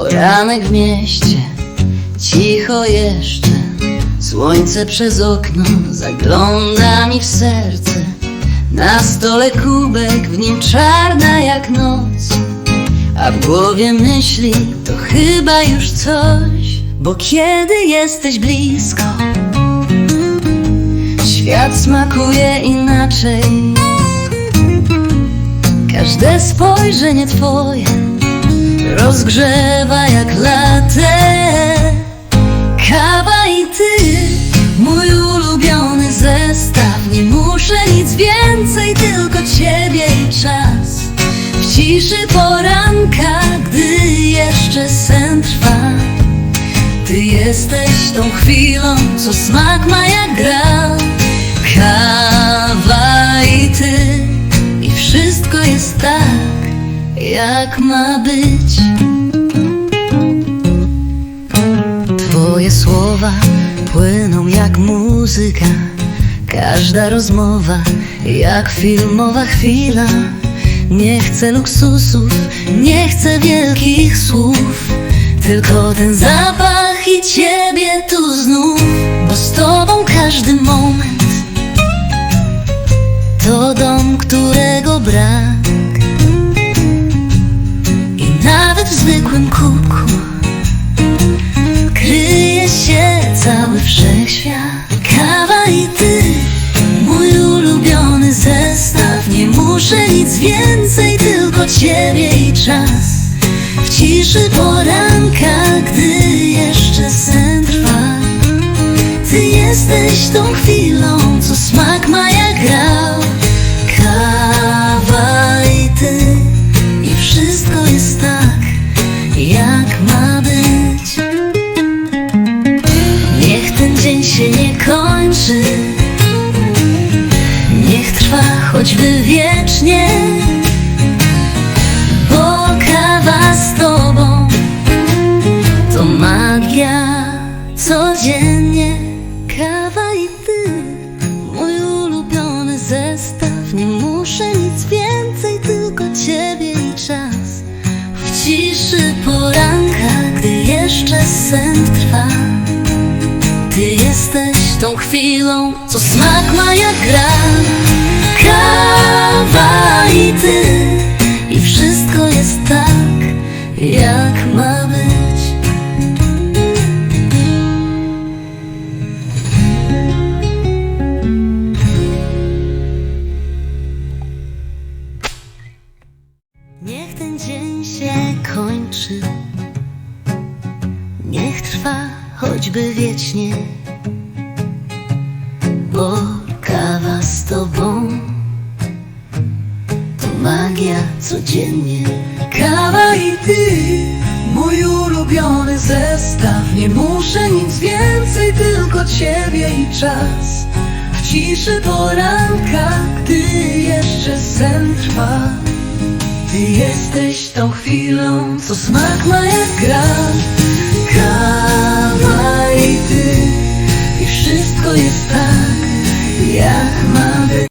Poranek w mieście, cicho jeszcze. Słońce przez okno zagląda mi w serce. Na stole kubek, w nim czarna jak noc. A w głowie myśli, to chyba już coś Bo kiedy jesteś blisko Świat smakuje inaczej. Każde spojrzenie twoje rozgrzewa jak latte. Kawa i ty, mój ulubiony zestaw. Nie muszę nic więcej, tylko ciebie i czas. W ciszy poranka, gdy jeszcze sen trwa. Ty jesteś tą chwilą, co smak ma jak gra. Kawa jak ma być. Twoje słowa płyną jak muzyka Każda rozmowa jak filmowa chwila. Nie chcę luksusów, nie chcę wielkich słów Tylko ten zapach i ciebie tu znów Bo z tobą każdy moment To dom, którego brak zwykłym kubku Kryje się cały wszechświat. Kawa i ty, mój ulubiony zestaw. Nie muszę nic więcej, tylko ciebie i czas. W ciszy poranka, gdy jeszcze sen trwa. Ty jesteś tą chwilą, co smak ma jak grał się nie kończy. Niech trwa choćby wiecznie Bo kawa z tobą To magia codziennie. Kawa i ty Mój ulubiony zestaw. Nie muszę nic więcej Tylko ciebie i czas. W ciszy poranka Gdy jeszcze sen tą chwilą, co smak ma jak gra. Kawa i ty I wszystko jest tak, jak ma być. Niech ten dzień się kończy. Niech trwa choćby wiecznie Bo kawa z tobą To magia codziennie. Kawa i ty, mój ulubiony zestaw. Nie muszę nic więcej, tylko ciebie i czas. W ciszy poranka, gdy jeszcze sen trwa. Ty jesteś tą chwilą, co smak ma jak gra